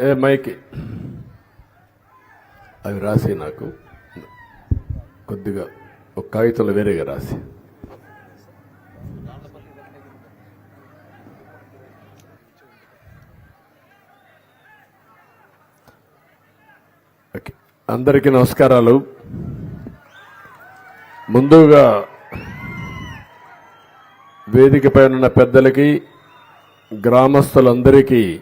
ఏ మైకి. అవి రాసి నాకు కొద్దిగా ఒక కాగితంలో వేరేగా రాసి. అందరికీ నమస్కారాలు. ముందుగా వేదికపై ఉన్న పెద్దలకి గ్రామస్తులందరికీ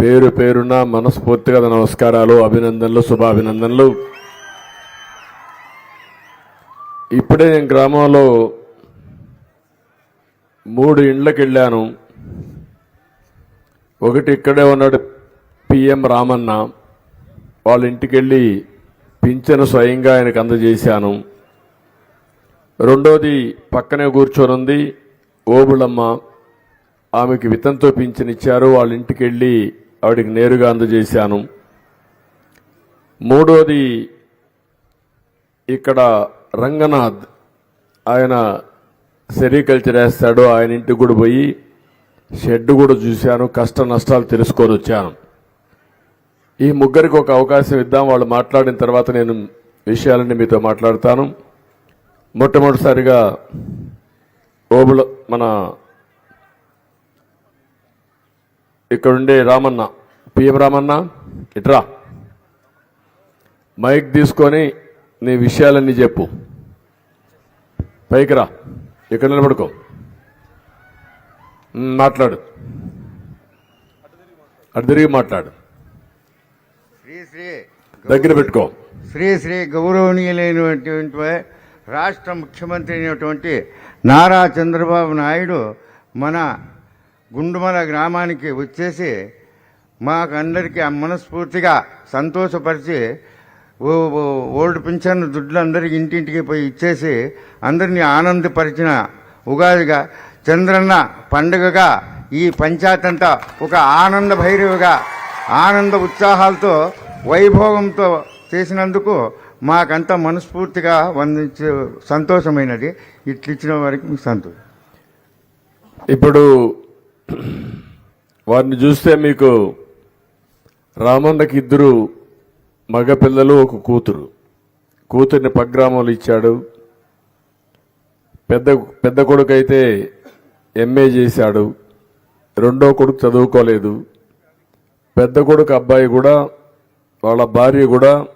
పేరు పేరున మనస్ఫూర్తిగా నమస్కారాలు అభినందనలు శుభాభినందనలు. ఇప్పుడే నేను గ్రామంలో మూడు ఇండ్లకు వెళ్ళాను ఒకటి ఇక్కడే ఉన్నాడు పిఎం రామన్న. వాళ్ళ ఇంటికి వెళ్ళి పింఛను స్వయంగా ఆయనకు అందజేశాను. రెండోది పక్కనే కూర్చొని ఉంది ఓబుళమ్మ ఆమెకి వితంతో పింఛనిచ్చారు. వాళ్ళ ఇంటికి వెళ్ళి ఆవిడకి నేరుగా అందజేశాను. మూడోది ఇక్కడ రంగనాథ్ ఆయన సెరికల్చర్ వేస్తాడు. ఆయన ఇంటికి కూడా పోయి షెడ్ కూడా చూశాను. కష్ట నష్టాలు తెలుసుకొని వచ్చాను. ఈ ముగ్గురికి ఒక అవకాశం ఇద్దాం. వాళ్ళు మాట్లాడిన తర్వాత నేను విషయాలన్నీ మీతో మాట్లాడతాను. మొట్టమొదటిసారిగా ఓబుల మన ఇక్కడుండే రామన్న పిఎం రామన్న ఇట్రా మైక్ తీసుకొని నీ విషయాలన్నీ చెప్పు. పైకి రా. ఇక్కడ నిలబడుకో. మాట్లాడు. అటు తిరిగి మాట్లాడు. శ్రీ శ్రీ దగ్గర పెట్టుకో. శ్రీ శ్రీ గౌరవనీయులైనటువంటి రాష్ట్ర ముఖ్యమంత్రి అయినటువంటి నారా చంద్రబాబు నాయుడు మన గుండుమల గ్రామానికి వచ్చేసి మాకందరికీ మనస్ఫూర్తిగా సంతోషపరిచి ఓ ఓల్డ్ పింఛన్ దుడ్లు అందరికి ఇంటింటికి పోయి ఇచ్చేసి అందరినీ ఆనందపరిచిన ఉగాదిగా చంద్రన్న పండుగగా ఈ పంచాయత్ అంతా ఒక ఆనంద భైరవిగా ఆనంద ఉత్సాహాలతో వైభోగంతో చేసినందుకు మాకంతా మనస్ఫూర్తిగా వందించే సంతోషమైనది. ఇట్లిచ్చిన వారికి మీకు సంతోషం. ఇప్పుడు వారిని చూస్తే మీకు రామన్నకి ఇద్దరు మగపిల్లలు ఒక కూతురు. కూతుర్ని పగ్రామంలో ఇచ్చాడు. పెద్ద పెద్ద కొడుకు అయితే ఎంఏ చేశాడు. రెండో కొడుకు చదువుకోలేదు. పెద్ద కొడుకు అబ్బాయి కూడా వాళ్ళ భార్య కూడా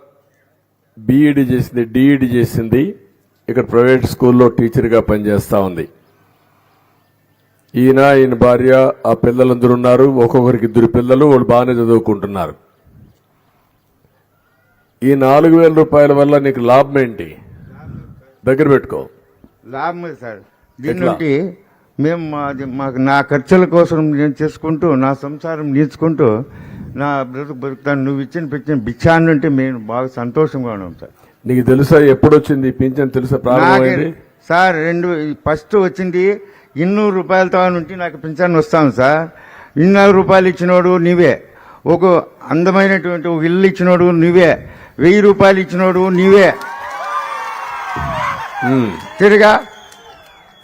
బీఈడి చేసింది డిఈడి చేసింది. ఇక్కడ ప్రైవేట్ స్కూల్లో టీచర్గా పనిచేస్తూ ఉంది. ఈయన ఈయన భార్య ఆ పిల్లలందరూ ఉన్నారు ఒక్కొక్కరికి ఇద్దరు పిల్లలు వాళ్ళు బాగానే చదువుకుంటున్నారు. ఈ నాలుగు వేల రూపాయల వల్ల నీకు లాభం ఏంటి? దగ్గర పెట్టుకో. లాభం సార్. దీని? నుండి మేము మాది మాకు నా ఖర్చుల కోసం నేను చేసుకుంటూ నా సంసారం నేర్చుకుంటూ నా బ్రతుకు బతుకుతాను. నువ్వు ఇచ్చిన పెట్టిన భిక్షాన్ని ఉంటే మేము బాగా సంతోషంగా ఉన్నాం సార్. నీకు తెలుసా ఎప్పుడు వచ్చింది పింఛన్? తెలుసా ప్రారంభమైంది? సార్ రెండు ఫస్ట్ వచ్చింది ఇన్నూరు రూపాయలతో నుండి నాకు పింఛన్ వస్తాను సార్. ఇన్నూరు రూపాయలు ఇచ్చినోడు నీవే. ఒక అందమైనటువంటి ఒక ఇల్లు ఇచ్చినోడు నీవే. వెయ్యి రూపాయలు ఇచ్చినోడు నీవే. తిరగా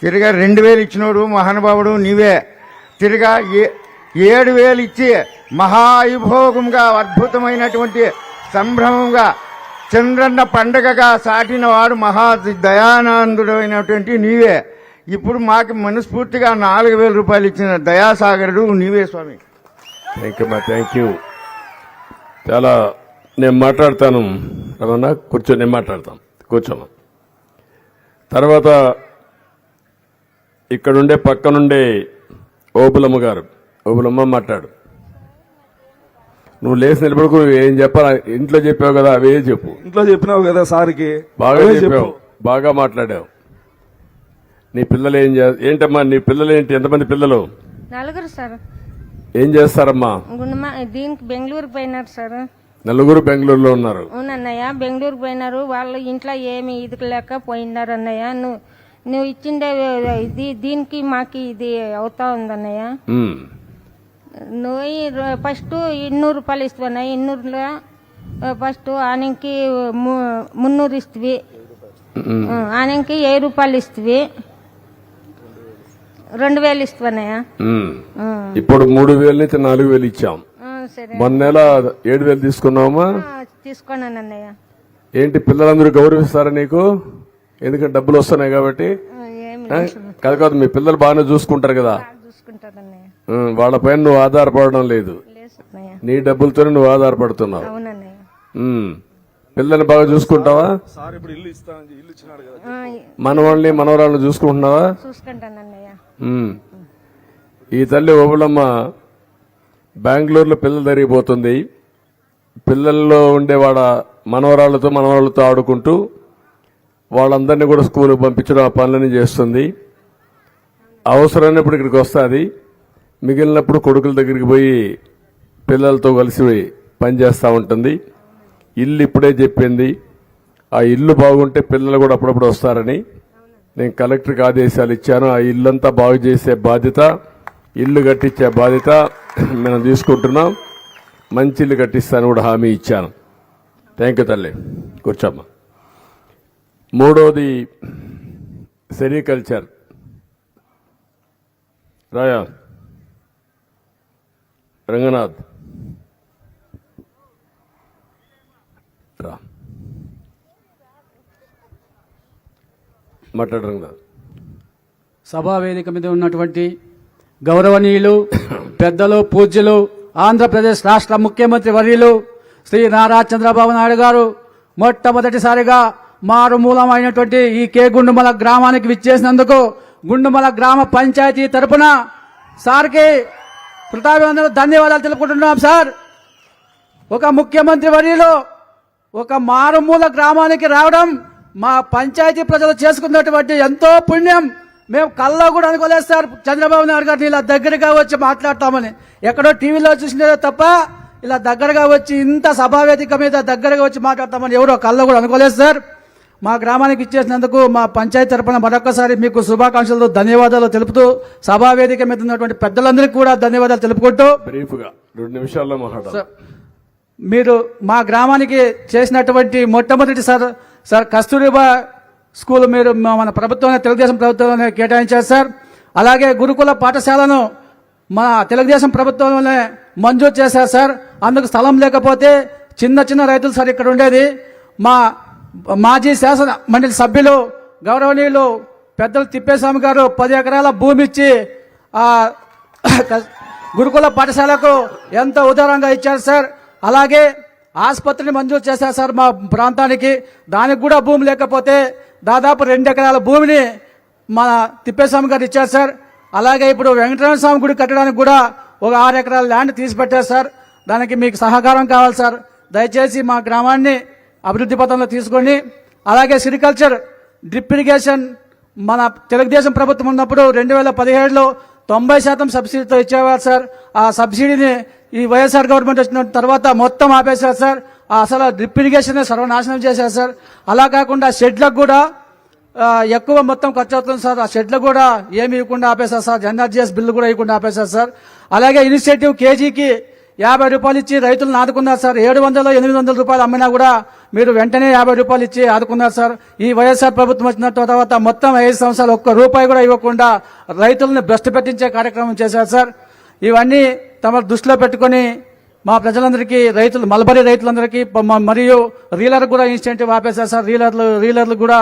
తిరగా రెండు వేలు ఇచ్చినోడు మహానుభావుడు నీవే. తిరగా ఏ- ఏడు వేలు ఇచ్చి మహాయుభోగంగా అద్భుతమైనటువంటి సంభ్రమంగా చంద్రన్న పండగగా సాటిన వాడు మహా దయానందుడైనటువంటి నీవే. ఇప్పుడు మాకు మనస్ఫూర్తిగా నాలుగు వేల రూపాయలు ఇచ్చిన దయాసాగరుడు నీవే స్వామి. థ్యాంక్ యూ మా థ్యాంక్ యూ చాలా నేను మాట్లాడతాను రమణ కూర్చో నేను మాట్లాడతాను కూర్చోమా. తర్వాత ఇక్కడుండే పక్కనుండే ఓబులమ్మ గారు ఓబులమ్మ మాట్లాడు. నువ్వు లేచి నిలబడుకు నువ్వు ఏం చెప్పాలా? ఇంట్లో చెప్పావు కదా అవే చెప్పు. ఇంట్లో చెప్పినావు కదా సార్కి. బాగా చెప్పావు బాగా మాట్లాడావు. నీ పిల్లలు ఏం ఏంటమ్మా నీ పిల్లలు ఏంటి ఎంతమంది పిల్లలు? నలుగురు సార్. ఏం చేస్తారమ్మా? దీనికి బెంగళూరు పోయినారు సార్. నలుగురు బెంగళూరులో ఉన్నారు. అవునన్నయ్య బెంగళూరు పోయినారు. వాళ్ళ ఇంట్లో ఏమి ఇది లేక పోయినారు అన్నయ్య. నువ్వు నువ్వు ఇచ్చిండే ఇది దీనికి మాకి ఇది అవుతా ఉందన్నయ్య. నువ్వు ఫస్ట్ ఇన్నూరు రూపాయలు ఇస్తావన్నయ్య ఇన్నూరులో ఫస్ట్ ఆనంకి మున్నూరు ఇస్తవి. ఆనంకి వెయ్యి రూపాయలు ఇస్తవి. రెండు వేలు ఇస్తావన్నయ్య. ఉమ్. ఇప్పుడు మూడు వేల నుంచి నాలుగు వేలు ఇచ్చాం. సరే. మొన్న నెల ఏడు వేలు తీసుకున్నావమ్మా తీసుకున్నాను అన్నయ్య. ఏంటి పిల్లలందరూ గౌరవిస్తారా నీకు? ఎందుకంటే డబ్బులు వస్తున్నాయి కాబట్టి? కాదు కాదు మీ పిల్లలు బాగానే చూసుకుంటారు కదా. ఉం, వాళ్ళపైన నువ్వు ఆధారపడడం లేదు. నీ డబ్బులతోనే నువ్వు ఆధారపడుతున్నావు. పిల్లల్ని బాగా చూసుకుంటావా? మనవాళ్ళని మనవరాళ్ళని చూసుకుంటున్నావా? చూసుకుంటాను అన్నయ్య. ఉమ్. ఈ తల్లి ఓబులమ్మ బెంగళూరులో పిల్లలు జరిగిపోతుంది పిల్లల్లో ఉండే వాళ్ళ మనవరాళ్ళతో మనవరాళ్ళతో ఆడుకుంటూ వాళ్ళందరినీ కూడా స్కూల్కి పంపించడం ఆ పనులని చేస్తుంది. అవసరమైనప్పుడు ఇక్కడికి వస్తుంది. మిగిలినప్పుడు కొడుకుల దగ్గరికి పోయి పిల్లలతో కలిసి పనిచేస్తూ ఉంటుంది. ఇల్లు ఇప్పుడే చెప్పింది. ఆ ఇల్లు బాగుంటే పిల్లలు కూడా అప్పుడప్పుడు వస్తారని. నేను కలెక్టర్కి ఆదేశాలు ఇచ్చాను. ఆ ఇల్లంతా బాగు చేసే బాధ్యత ఇల్లు కట్టించే బాధ్యత మనం తీసుకుంటున్నాం. మంచి ఇల్లు కట్టిస్తాను కూడా హామీ ఇచ్చాను. థ్యాంక్ యూ తల్లి. కూర్చోమ్మా. మూడోది సెరికల్చర్. రాయా. రంగనాథ్. రా. మాట్లాడు సభా వేదిక మీద ఉన్నటువంటి గౌరవనీయులు పెద్దలు పూజ్యులు ఆంధ్రప్రదేశ్ రాష్ట్ర ముఖ్యమంత్రి వర్యులు శ్రీ నారా చంద్రబాబు నాయుడు గారు మొట్టమొదటిసారిగా మారుమూలమైనటువంటి ఈ కే గుండుమల గ్రామానికి విచ్చేసినందుకు గుండుమల గ్రామ పంచాయతీ తరపున సార్కి కృతాభివందనలు ధన్యవాదాలు తెలుపుకుంటున్నాం సార్. ఒక ముఖ్యమంత్రి వర్యులు ఒక మారుమూల గ్రామానికి రావడం మా పంచాయతీ ప్రజలు చేసుకున్నటువంటి ఎంతో పుణ్యం. మేము కల్లో కూడా అనుకోలేదు సార్. చంద్రబాబు నాయుడు గారిని ఇలా దగ్గరగా వచ్చి మాట్లాడతామని. ఎక్కడో టీవీలో చూసినదే తప్ప ఇలా దగ్గరగా వచ్చి ఇంత సభావేదిక మీద దగ్గరగా వచ్చి మాట్లాడతామని ఎవరో కల్లో కూడా అనుకోలేదు సార్. మా గ్రామానికి ఇచ్చేసినందుకు మా పంచాయతీ తరపున మరొకసారి మీకు శుభాకాంక్షలు ధన్యవాదాలు తెలుపుతూ సభావేదిక మీద ఉన్నటువంటి పెద్దలందరికీ కూడా ధన్యవాదాలు తెలుపుకుంటూ బ్రీఫ్గా రెండు నిమిషాల్లో మాట్లాడాలి సార్ మీరు మా గ్రామానికి చేసినటువంటి మొట్టమొదటి సార్ సార్ కస్తూరిబా స్కూల్ మీరు మన ప్రభుత్వం తెలుగుదేశం ప్రభుత్వంలోనే కేటాయించారు సార్. అలాగే గురుకుల పాఠశాలను మా తెలుగుదేశం ప్రభుత్వంలోనే మంజూరు చేశారు సార్. అందుకు స్థలం లేకపోతే చిన్న చిన్న రైతులు సార్ ఇక్కడ ఉండేది. మా మాజీ శాసన మండలి సభ్యులు గౌరవనీయులు పెద్దలు తిప్పేస్వామి గారు పది ఎకరాల భూమి ఇచ్చి గురుకుల పాఠశాలకు ఎంతో ఉదారంగా ఇచ్చారు సార్. అలాగే ఆసుపత్రిని మంజూరు చేశారు సార్ మా ప్రాంతానికి. దానికి కూడా భూమి లేకపోతే దాదాపు రెండు ఎకరాల భూమిని మా తిప్పేస్వామి గారు ఇచ్చారు సార్. అలాగే ఇప్పుడు వెంకటరమణ స్వామి గుడి కట్టడానికి కూడా ఒక ఆరు ఎకరాల ల్యాండ్ తీసి పెట్టారు సార్. దానికి మీకు సహకారం కావాలి సార్. దయచేసి మా గ్రామాన్ని అభివృద్ధి పథంలో తీసుకొని అలాగే సిరికల్చర్ డ్రిప్ ఇరిగేషన్ మన తెలుగుదేశం ప్రభుత్వం ఉన్నప్పుడు రెండు వేల పదిహేడులో తొంభై శాతం సబ్సిడీతో ఇచ్చేవారు సార్. ఆ సబ్సిడీని ఈ వైఎస్ఆర్ గవర్నమెంట్ వచ్చిన తర్వాత మొత్తం ఆపేశారు సార్. ఆ అసలు డ్రిప్ ఇరిగేషన్ సర్వనాశనం చేశారు సార్. అలా కాకుండా షెడ్లకు కూడా ఎక్కువ మొత్తం ఖర్చు అవుతుంది సార్. ఆ షెడ్లు కూడా ఏమి ఇవ్వకుండా ఆపేశారు సార్. ఎన్ఆర్జీఎస్ బిల్లు కూడా ఇవ్వకుండా ఆపేశారు సార్. అలాగే ఇనిషియేటివ్ కేజీకి యాభై రూపాయలు ఇచ్చి రైతులను ఆదుకున్నారు సార్. ఏడు వందలు ఎనిమిది వందల రూపాయలు అమ్మినా కూడా మీరు వెంటనే యాభై రూపాయలు ఇచ్చి ఆదుకున్నారు సార్. ఈ వైఎస్ఆర్ ప్రభుత్వం వచ్చిన తర్వాత మొత్తం ఐదు సంవత్సరాలు ఒక్క రూపాయి కూడా ఇవ్వకుండా రైతులను భ్రష్టు పెట్టించే కార్యక్రమం చేశారు సార్. ఇవన్నీ తమ దృష్టిలో పెట్టుకొని మా ప్రజలందరికీ రైతులు మల్బరీ రైతులందరికీ మరియు రీలర్ కూడా ఇన్సెంటివ్ ఆపేశారు సార్. రీలర్లు రీలర్లు కూడా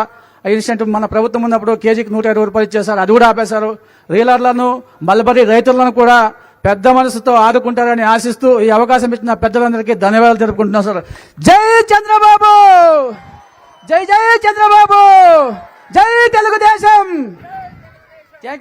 ఇన్సెంటివ్ మన ప్రభుత్వం ఉన్నప్పుడు కేజీకి నూట ఇరవై రూపాయలు ఇచ్చేసారు అది కూడా ఆపేశారు. రీలర్లను మల్బరీ రైతులను కూడా పెద్ద మనసుతో ఆదుకుంటారని ఆశిస్తూ ఈ అవకాశం ఇచ్చిన పెద్దలందరికీ ధన్యవాదాలు తెలుపుకుంటున్నాం సార్. జై చంద్రబాబు! జై జై చంద్రబాబు! జై తెలుగుదేశం!